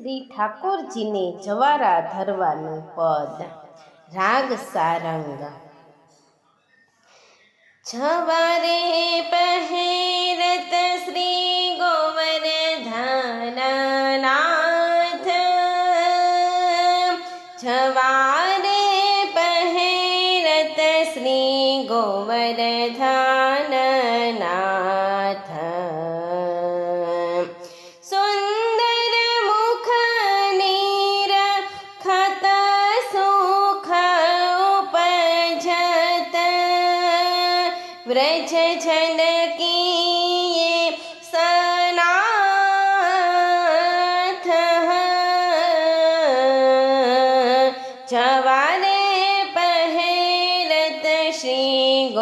શ્રી ઠાકોરજીને જવારા ધરવાનું પદ રાગ સારંગ જવારે પહેરત શ્રી ગોવર્ધનનાથ જવારે પહેરત શ્રી ગોવર્ધનનાથ ब्रज जन ये सनाथ जवारे पहरत श्री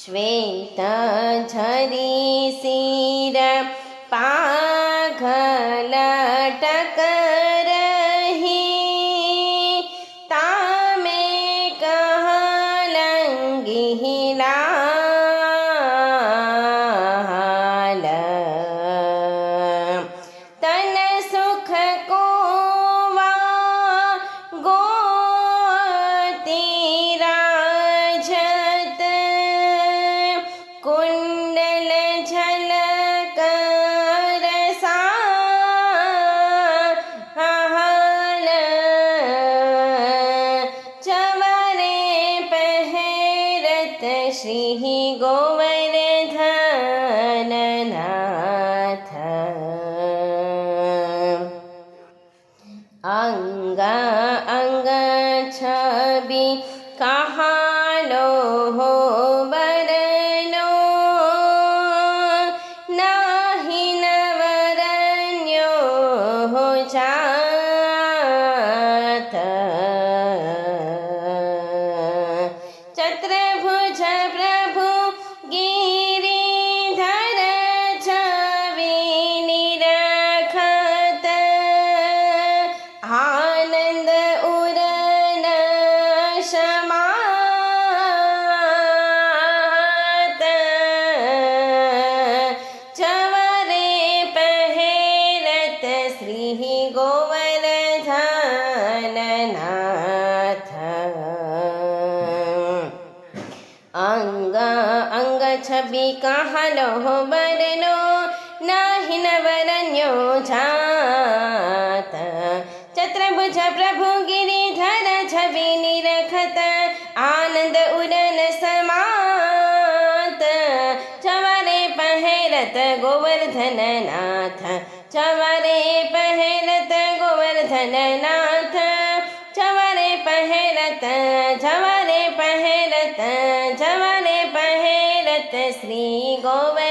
श्वेत झरी सीर पा श्रीः गोवर्धननाथ अङ्ग अङ्ग छवि कहालो हो बरनो नाहि नवरन्यो हो जात चत्र અંગ અંગ છબી કહલો બરનો નાહી નવરન્યો જાત ચત્રભુજ પ્રભુ ગિરિધર છબી નિરખત આનંદ ઉરન સમાત ચવરે પહેરત ગોવર્ધનનાથ ચવરે પહેરત ગોવર્ધનનાથ ચવરે પહેરત જવરે ಶ್ರೀ ಗೋವೆ